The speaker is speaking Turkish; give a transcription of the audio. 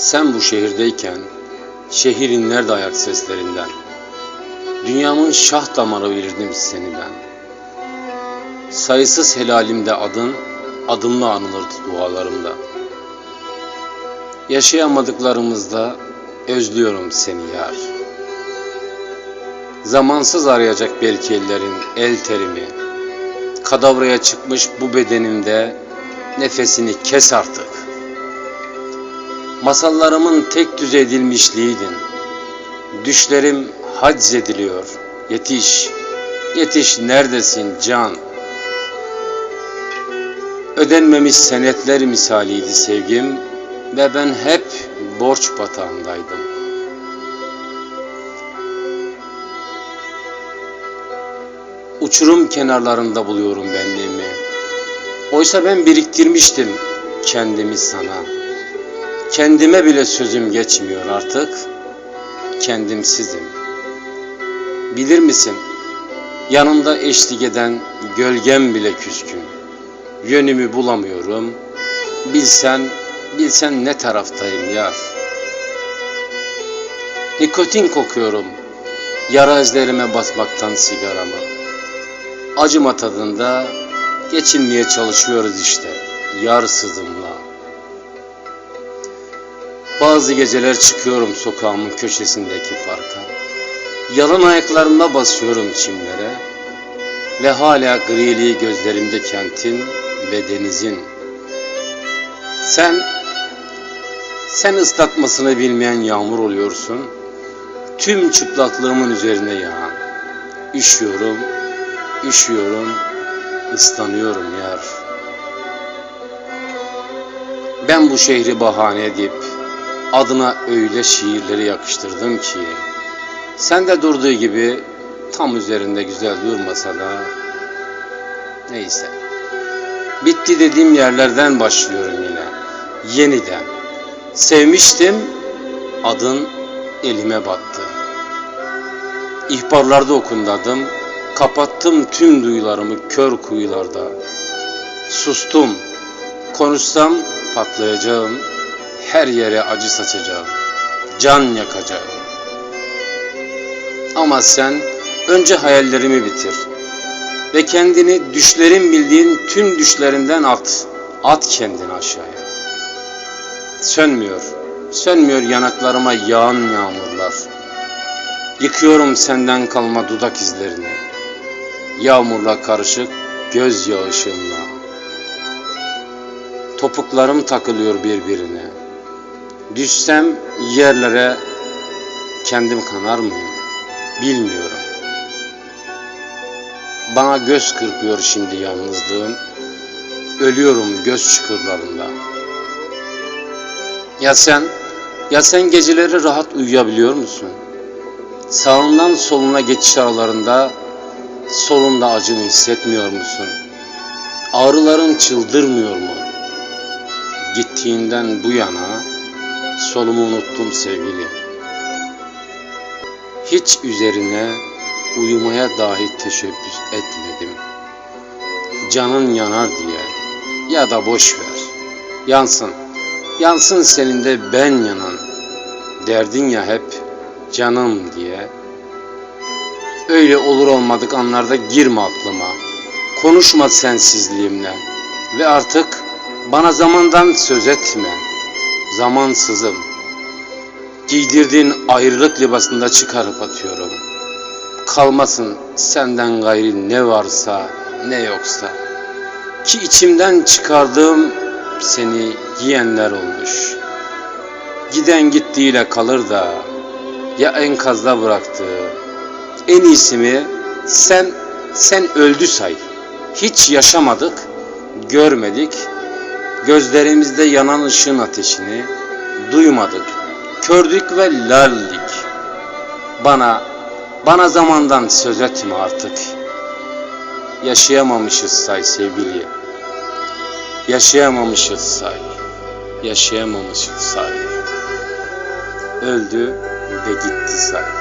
Sen bu şehirdeyken şehir inlerdi ayak seslerinden. Dünyamın şah damarı bilirdim seni ben. Sayısız helalimde adın, adımla anılırdı dualarımda. Yaşayamadıklarımızda özlüyorum seni yar. Zamansız arayacak belki ellerin el terimi. Kadavraya çıkmış bu bedenimde nefesini kes artık. Masallarımın tek düze edilmişliğiydin. Düşlerim haczediliyor. Yetiş, yetiş neredesin can? Ödenmemiş senetler misaliydi sevgim ve ben hep borç batağındaydım. Uçurum kenarlarında buluyorum benliğimi. Oysa ben biriktirmiştim kendimi sana. Kendime bile sözüm geçmiyor artık. Kendimsizim. Bilir misin? Yanımda eşlik eden gölgem bile küskün. Yönümü bulamıyorum. Bilsen, bilsen ne taraftayım yar. Nikotin kokuyorum. Yara izlerime basmaktan sigaramı. Acıma tadında geçinmeye çalışıyoruz işte. Yarsızımla. Bazı geceler çıkıyorum sokağımın köşesindeki parka. Yalın ayaklarımla basıyorum çimlere. Ve hala griliği gözlerimde kentin ve denizin. Sen, sen ıslatmasını bilmeyen yağmur oluyorsun. Tüm çıplaklığımın üzerine yağan. Üşüyorum, üşüyorum, ıslanıyorum yar. Ben bu şehri bahane edip adına öyle şiirleri yakıştırdım ki sen de durduğu gibi tam üzerinde güzel durmasa da neyse. Bitti dediğim yerlerden başlıyorum yine. Yeniden. Sevmiştim, adın elime battı. İhbarlarda okundadım, kapattım tüm duyularımı kör kuyularda. Sustum, konuşsam patlayacağım, her yere acı saçacağım, can yakacağım. Ama sen önce hayallerimi bitir ve kendini düşlerin bildiğin tüm düşlerinden at. At kendini aşağıya. Sönmüyor, sönmüyor yanaklarıma yağan yağmurlar. Yıkıyorum senden kalma dudak izlerini. Yağmurla karışık göz yağışımla. Topuklarım takılıyor birbirine. Düşsem yerlere kendim kanar mıyım? Bilmiyorum. Bana göz kırpıyor şimdi yalnızlığım. Ölüyorum göz çukurlarında. Ya sen, ya sen geceleri rahat uyuyabiliyor musun? Sağından soluna geçiş aralarında solunda acını hissetmiyor musun? Ağrıların çıldırmıyor mu? Gittiğinden bu yana solumu unuttum sevgili. Hiç üzerine uyumaya dahi teşebbüs etmedim. Canın yanar diye ya da boş ver. Yansın, yansın senin de ben yanan. Derdin ya hep canım diye. Öyle olur olmadık anlarda girme aklıma. Konuşma sensizliğimle. Ve artık bana zamandan söz etme. Zamansızım. Giydirdiğin ayrılık libasında çıkarıp atıyorum. Kalmasın senden gayri ne varsa ne yoksa. Ki içimden çıkardığım seni giyenler olmuş. Giden gittiğiyle kalır da ya enkazda bıraktığı. En iyisi mi sen sen öldü say. Hiç yaşamadık, görmedik. Gözlerimizde yanan ışığın ateşini duymadık. Kördük ve lallik. Bana, bana zamandan söz etme artık. Yaşayamamışız say sevgili. Yaşayamamışız say. Yaşayamamışız say. Öldü ve gitti say.